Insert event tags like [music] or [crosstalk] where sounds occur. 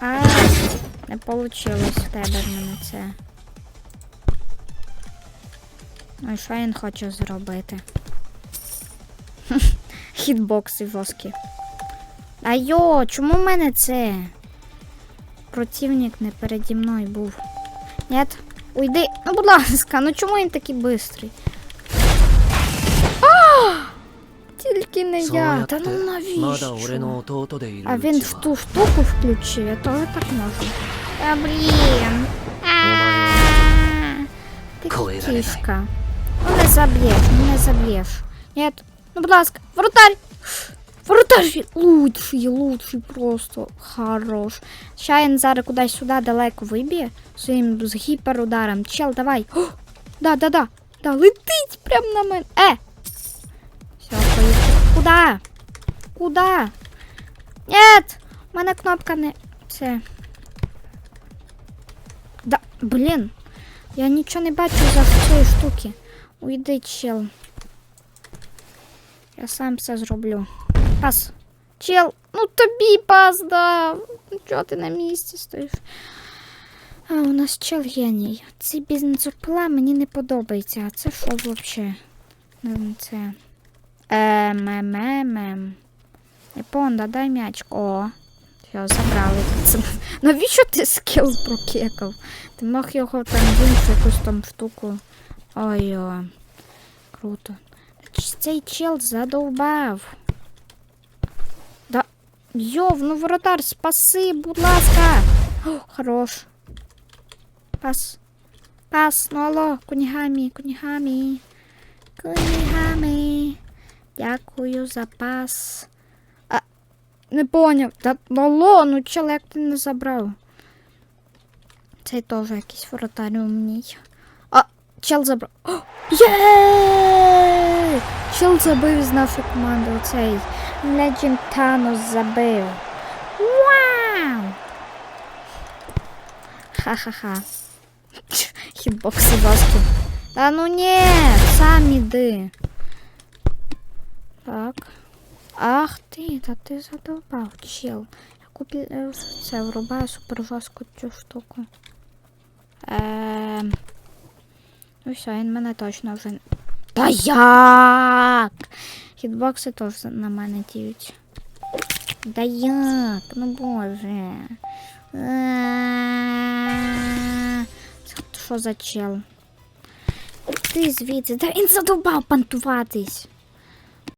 А, не вийшло в тебе в мене це. Ну і що він хоче зробити? [laughs] Хітбокси воски. А йо, чому в мене це? Противник не переді мною був. Нет, уйди. Ну, будь ласка, ну чому він такий бистрий? тільки не я. да, ну навіщо? А він в ту штуку включив, я тоже так можу. А блін. Ти кішка. Ну не заб'єш, ну не заб'єш. Нет. Ну будь ласка, вратарь! Вратарь! Лучший, лучший просто. Хорош. Щаєн зараз кудись сюди далеко виб'є. Своїм з гіперударом. Чел, давай. [gasps] Да, да, да. Да, летить прямо на мене. Е! Э! Все, поїхали. Куда? Куда? Нет! У мене кнопка не. Це. Да, блін. Я нічого не бачу за цієї штуки. Уйди, чел. Я сам все зроблю. Пас. Чел, ну тобі пас дав. Ну чого ти на місці стоїш? А, у нас чел геній. Ці бізнесопла мені не подобається. А це що взагалі? Це. Ем, ем, ем, ем. Японда, дай м'яч. О. Все, забрали. [laughs] Навіщо ти скіл прокекав? Ти мог його там іншу якусь там штуку. Ой, о. Круто. Цей чел задовбав. Йов, ну воротар, спаси, будь ласка. О, хорош. Пас. Пас, ну алло, кунігамі, кунігамі. Кунігамі. Дякую за пас. А, не поняв. Та алло, ну як ти не забрав? Цей теж якийсь воротар умній. А, чел забрав. О, Є! Чел забив з нашої команди. Оцей Legend Thanos забив. Вау! Ха-ха-ха. Хітбокси важкі. Та ну ні, сам іди. Так. Ах ти, та ти задовбав, чел. Я куплю е, це врубаю супер жорстку цю штуку. Ем... Ну все, він мене точно вже. Та як? Хітбокси теж на мене діють. Да як? Ну боже. Е, Це Що за чел? Ти звідси? Та він задовбав пантуватись.